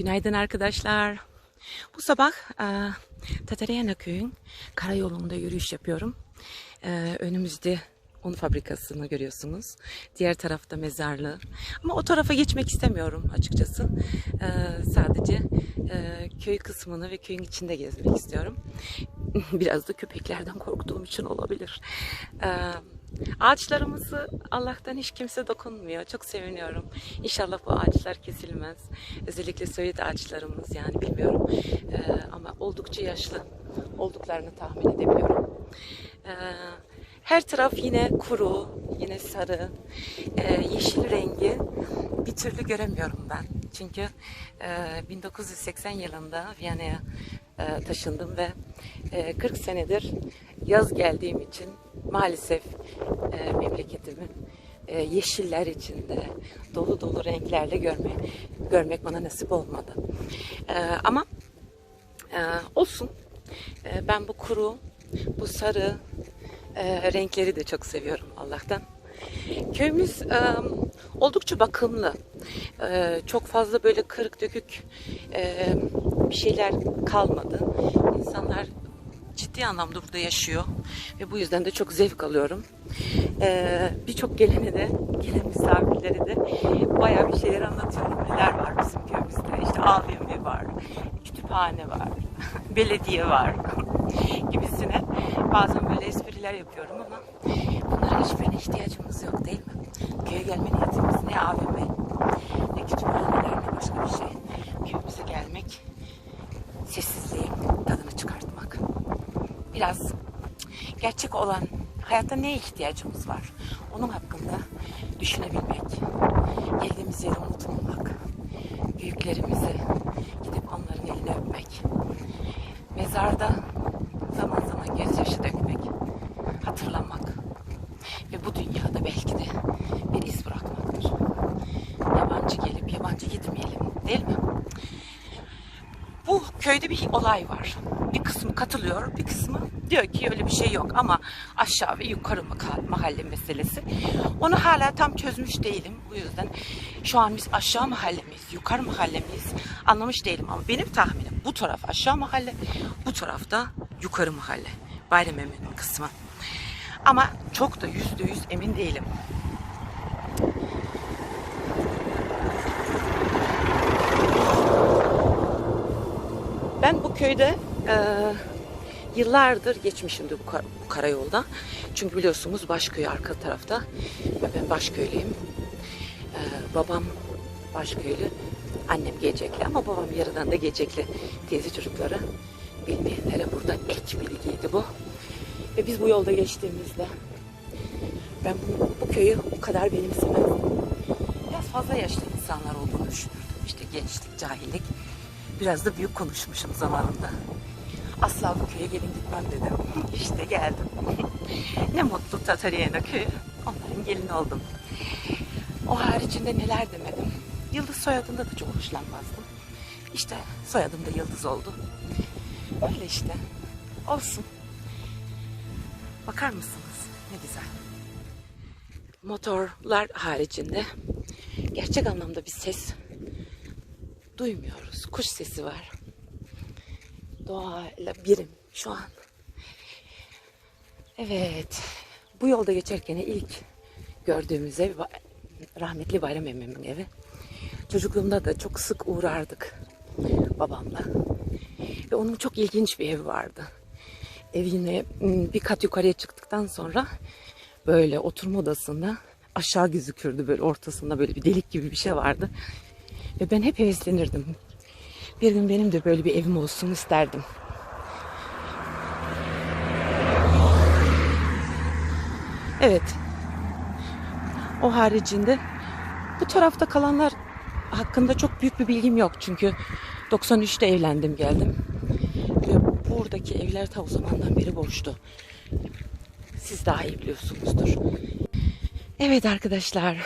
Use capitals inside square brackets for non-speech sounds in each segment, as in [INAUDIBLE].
Günaydın arkadaşlar. Bu sabah e, Tatarayana köyün karayolunda yürüyüş yapıyorum. E, önümüzde un fabrikasını görüyorsunuz. Diğer tarafta mezarlığı. Ama o tarafa geçmek istemiyorum açıkçası. E, sadece e, köy kısmını ve köyün içinde gezmek istiyorum. [LAUGHS] Biraz da köpeklerden korktuğum için olabilir. E, Ağaçlarımızı Allah'tan hiç kimse dokunmuyor. Çok seviniyorum. İnşallah bu ağaçlar kesilmez. Özellikle söğüt ağaçlarımız yani bilmiyorum. Ee, ama oldukça yaşlı olduklarını tahmin edebiliyorum. Ee, her taraf yine kuru, yine sarı, ee, yeşil rengi bir türlü göremiyorum ben. Çünkü e, 1980 yılında Viyana'ya e, taşındım ve e, 40 senedir yaz geldiğim için maalesef e, e, yeşiller içinde dolu dolu renklerle görme, görmek bana nasip olmadı. E, ama e, olsun. E, ben bu kuru, bu sarı e, renkleri de çok seviyorum Allah'tan. Köyümüz e, oldukça bakımlı. E, çok fazla böyle kırık dökük e, bir şeyler kalmadı. İnsanlar ciddi anlamda burada yaşıyor ve bu yüzden de çok zevk alıyorum. Ee, Birçok gelene de, gelen misafirlere de bayağı bir şeyler anlatıyorum. Neler var bizim köyümüzde? İşte AVM var, kütüphane var, [LAUGHS] belediye var [LAUGHS] gibisine. Bazen böyle espriler yapıyorum ama bunlara hiçbirine ihtiyacımız yok değil mi? Köye gelme niyetimiz ne AVM, ne kütüphaneler, ne başka bir şey. Köyümüze gelmek, sessizliğin tadını çıkartmak. Biraz gerçek olan hayatta neye ihtiyacımız var? Onun hakkında düşünebilmek. Geldiğimiz yeri unutmamak. Büyüklerimizi gidip onların elini öpmek. Mezarda zaman zaman gözyaşı dökmek. Hatırlamak. Ve bu dünyada belki de bir iz bırakmaktır. Yabancı gelip yabancı gitmeyelim değil mi? Köyde bir olay var. Bir kısmı katılıyor, bir kısmı diyor ki öyle bir şey yok ama aşağı ve yukarı maka- mahalle meselesi. Onu hala tam çözmüş değilim. Bu yüzden şu an biz aşağı mahalle miyiz, yukarı mahalle miyiz anlamış değilim ama benim tahminim bu taraf aşağı mahalle, bu tarafta yukarı mahalle. Bayram Emin'in kısmı. Ama çok da yüzde yüz emin değilim. Köyde e, yıllardır geçmişimdir bu, kar- bu karayolda. Çünkü biliyorsunuz Başköy arka tarafta ben Başköylüyüm. E, babam Başköylü, annem Gecekli ama babam yarıdan da Gecekli teyze çocukları bilmeyenlere burada ek bilgiydi bu. Ve biz bu yolda geçtiğimizde ben bu, bu köyü o kadar benimsemezdim. Biraz fazla yaşlı insanlar olduğunu düşünürdüm. İşte gençlik, cahillik. Biraz da büyük konuşmuşum zamanında. Asla bu köye gelin gitmem dedim. İşte geldim. [LAUGHS] ne mutlu Tatariyana köyü. Onların gelini oldum. O haricinde neler demedim. Yıldız soyadında da çok hoşlanmazdım. İşte soyadım da Yıldız oldu. Öyle işte. Olsun. Bakar mısınız? Ne güzel. Motorlar haricinde gerçek anlamda bir ses duymuyoruz. Kuş sesi var. Doğayla birim şu an. Evet. Bu yolda geçerken ilk gördüğümüz ev rahmetli Bayram Emmi'nin evi. Çocukluğumda da çok sık uğrardık babamla. Ve onun çok ilginç bir evi vardı. Ev yine m, bir kat yukarıya çıktıktan sonra böyle oturma odasında aşağı gözükürdü böyle ortasında böyle bir delik gibi bir şey vardı. Ve ben hep heveslenirdim. Bir gün benim de böyle bir evim olsun isterdim. Evet. O haricinde bu tarafta kalanlar hakkında çok büyük bir bilgim yok. Çünkü 93'te evlendim geldim. Ve buradaki evler ta o zamandan beri boştu. Siz daha iyi biliyorsunuzdur. Evet arkadaşlar.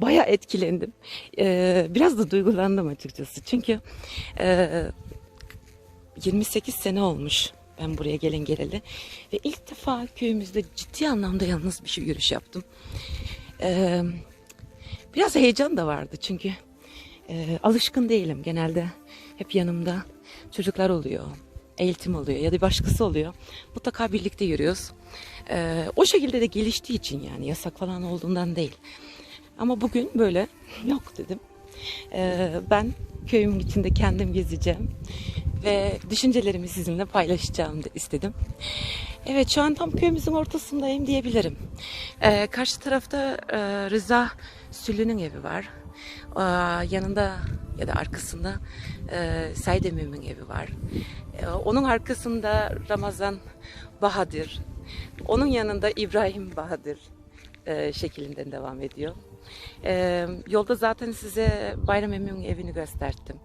Baya etkilendim. Ee, biraz da duygulandım açıkçası. Çünkü e, 28 sene olmuş ben buraya gelen geleli. Ve ilk defa köyümüzde ciddi anlamda yalnız bir şey yürüyüş yaptım. Ee, biraz heyecan da vardı çünkü e, alışkın değilim. Genelde hep yanımda çocuklar oluyor, eğitim oluyor ya da başkası oluyor. Mutlaka birlikte yürüyoruz. E, o şekilde de geliştiği için yani yasak falan olduğundan değil. Ama bugün böyle yok dedim. E, ben köyümün içinde kendim gezeceğim ve düşüncelerimi sizinle paylaşacağım da istedim. Evet şu an tam köyümüzün ortasındayım diyebilirim. Ee, karşı tarafta e, Rıza Süllü'nün evi var. Ee, yanında ya da arkasında e, Said Emim'in evi var. Ee, onun arkasında Ramazan Bahadır. Onun yanında İbrahim Bahadır e, şeklinden devam ediyor. Ee, yolda zaten size Bayram Emin'in evini gösterdim.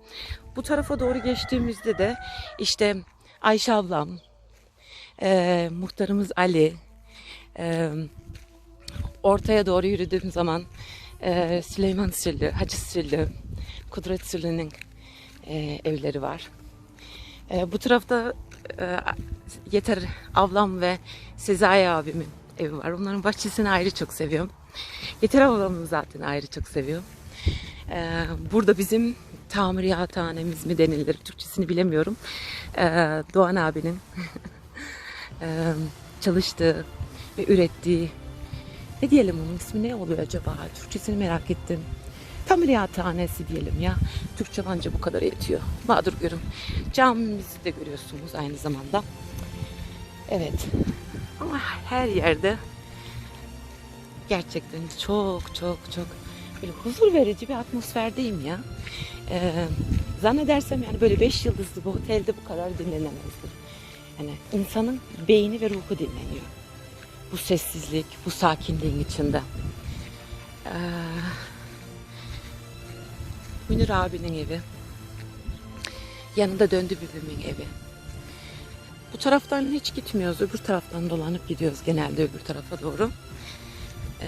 Bu tarafa doğru geçtiğimizde de işte Ayşe ablam, e, muhtarımız Ali, e, ortaya doğru yürüdüğüm zaman e, Süleyman Süllü, Hacı Süllü, Kudret e, evleri var. E, bu tarafta e, Yeter ablam ve Sezai abimin evi var. Onların bahçesini ayrı çok seviyorum. Yeter ablamı zaten ayrı çok seviyorum. E, burada bizim tamiriyathanemiz mi denilir Türkçesini bilemiyorum. E, Doğan abinin [LAUGHS] e, çalıştığı ve ürettiği ne diyelim onun ismi ne oluyor acaba? Türkçesini merak ettim. Tamiriyathanesi diyelim ya. Türkçe anca bu kadar yetiyor. Mağdur görün. Camimizi de görüyorsunuz aynı zamanda. Evet. Ama her yerde gerçekten çok çok çok böyle huzur verici bir atmosferdeyim ya. Ee, zannedersem yani böyle beş yıldızlı bir otelde bu kadar dinlenemezdir. Yani insanın beyni ve ruhu dinleniyor. Bu sessizlik, bu sakinliğin içinde. Ee, Münir abinin evi. Yanında döndü bibimin evi. Bu taraftan hiç gitmiyoruz. Öbür taraftan dolanıp gidiyoruz genelde öbür tarafa doğru. Ee,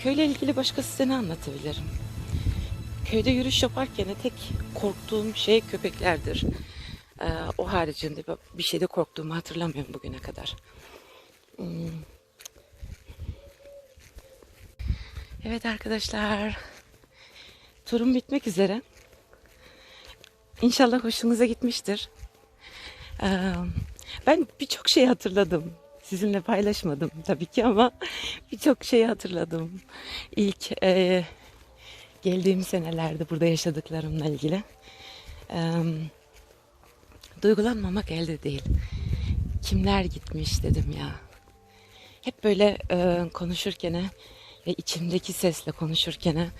köyle ilgili başka size ne anlatabilirim? Köyde yürüyüş yaparken tek korktuğum şey köpeklerdir. Ee, o haricinde bir şeyde korktuğumu hatırlamıyorum bugüne kadar. Hmm. Evet arkadaşlar. Turum bitmek üzere. İnşallah hoşunuza gitmiştir. Ben birçok şey hatırladım. Sizinle paylaşmadım tabii ki ama [LAUGHS] birçok şeyi hatırladım. İlk e, geldiğim senelerde burada yaşadıklarımla ilgili. Ee, duygulanmamak elde değil. Kimler gitmiş dedim ya. Hep böyle e, konuşurken ve içimdeki sesle konuşurken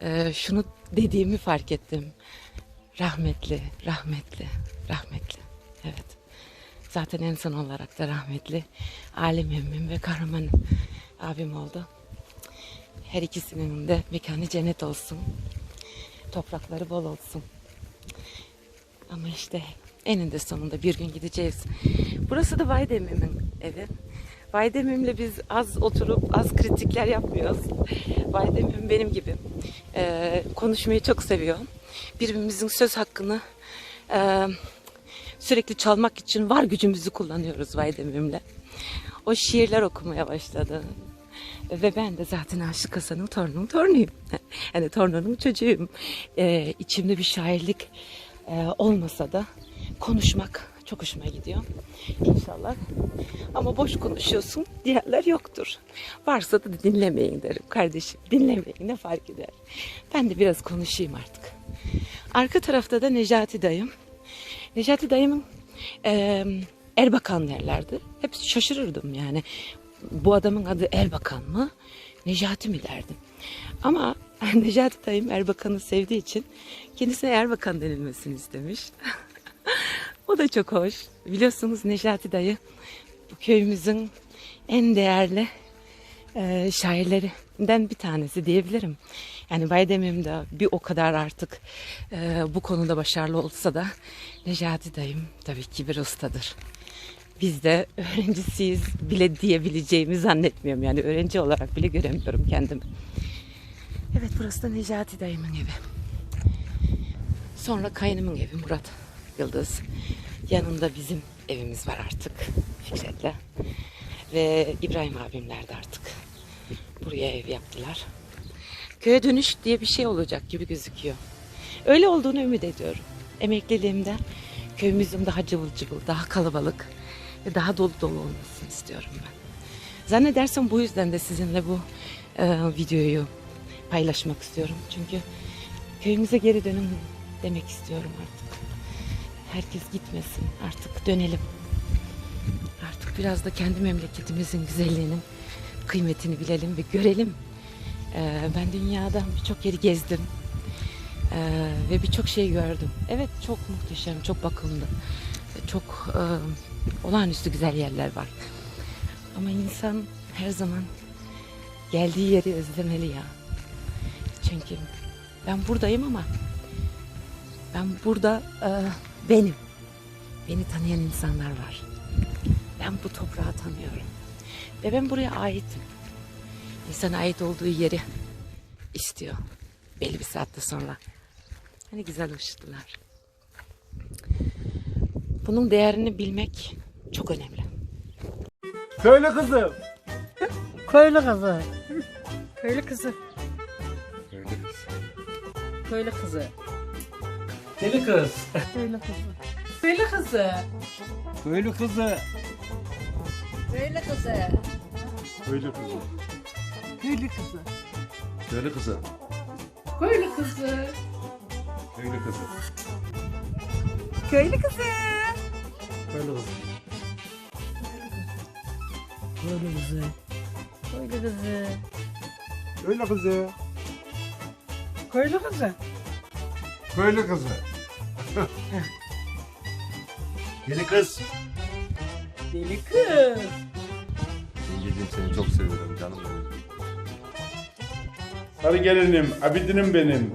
e, şunu dediğimi fark ettim. Rahmetli, rahmetli, rahmetli. Evet. Zaten en son olarak da rahmetli Alim Emmim ve Kahraman abim oldu. Her ikisinin de mekanı cennet olsun. Toprakları bol olsun. Ama işte eninde sonunda bir gün gideceğiz. Burası da Vaydemim'in evi. Vaydemim'le biz az oturup az kritikler yapmıyoruz. Vaydemim benim gibi. Ee, konuşmayı çok seviyor. Birbirimizin söz hakkını e, sürekli çalmak için var gücümüzü kullanıyoruz Vaydemim'le. O şiirler okumaya başladı. Ve ben de zaten Aşık Hasan'ın torunun torunuyum. [LAUGHS] Yani torununun çocuğuyum. Ee, içimde bir şairlik e, olmasa da konuşmak çok hoşuma gidiyor. İnşallah. Ama boş konuşuyorsun. Diğerler yoktur. Varsa da dinlemeyin derim. Kardeşim dinlemeyin ne fark eder. Ben de biraz konuşayım artık. Arka tarafta da Necati dayım. Necati dayımın e, Erbakan derlerdi. Hep şaşırırdım yani. Bu adamın adı Erbakan mı? Necati mi derdim. Ama [LAUGHS] Necati dayım Erbakan'ı sevdiği için kendisine Erbakan denilmesini istemiş. [LAUGHS] o da çok hoş. Biliyorsunuz Necati dayı bu köyümüzün en değerli e, şairlerinden bir tanesi diyebilirim. Yani Baydemim de bir o kadar artık e, bu konuda başarılı olsa da Necati dayım tabii ki bir ustadır. Biz de öğrencisiyiz bile diyebileceğimi zannetmiyorum. Yani öğrenci olarak bile göremiyorum kendimi. Evet burası da Necati dayımın evi. Sonra kayınımın evi Murat Yıldız. Yanında bizim evimiz var artık Fikret'le. Ve İbrahim abimler de artık buraya ev yaptılar. köye dönüş diye bir şey olacak gibi gözüküyor. Öyle olduğunu ümit ediyorum. Emekliliğimde köyümüzün daha cıvıl cıvıl, daha kalabalık ve daha dolu dolu olmasını istiyorum ben. Zannedersem bu yüzden de sizinle bu e, videoyu paylaşmak istiyorum. Çünkü köyümüze geri dönün demek istiyorum artık. Herkes gitmesin. Artık dönelim. Artık biraz da kendi memleketimizin güzelliğinin kıymetini bilelim ve görelim. Ee, ben dünyada birçok yeri gezdim. Ee, ve birçok şey gördüm. Evet çok muhteşem, çok bakımlı. Çok e, olağanüstü güzel yerler var. Ama insan her zaman geldiği yeri özlemeli ya. Çünkü ben buradayım ama ben burada e, benim. Beni tanıyan insanlar var. Ben bu toprağı tanıyorum. Ve ben buraya aitim. İnsan ait olduğu yeri istiyor. Belli bir saatte sonra. Hani güzel uçtular. Bunun değerini bilmek çok önemli. Söyle kızım. Köylü kızı. Köylü kızı. Köylü kızı. Deli kız. Köylü kızı. Köylü kızı. Köylü kızı. Köylü kızı. Köylü kızı. Köylü kızı. Köylü kızı. Köylü kızı. Köylü kızı. Köylü kızı. Köylü kızı. Köylü kızı. Köylü kızı. Köylü kızı. Köylü kızı. Köylü kızı. Deli kız. Deli kız. Yengeciğim seni çok seviyorum canım benim. Sarı gelinim, abidinim benim.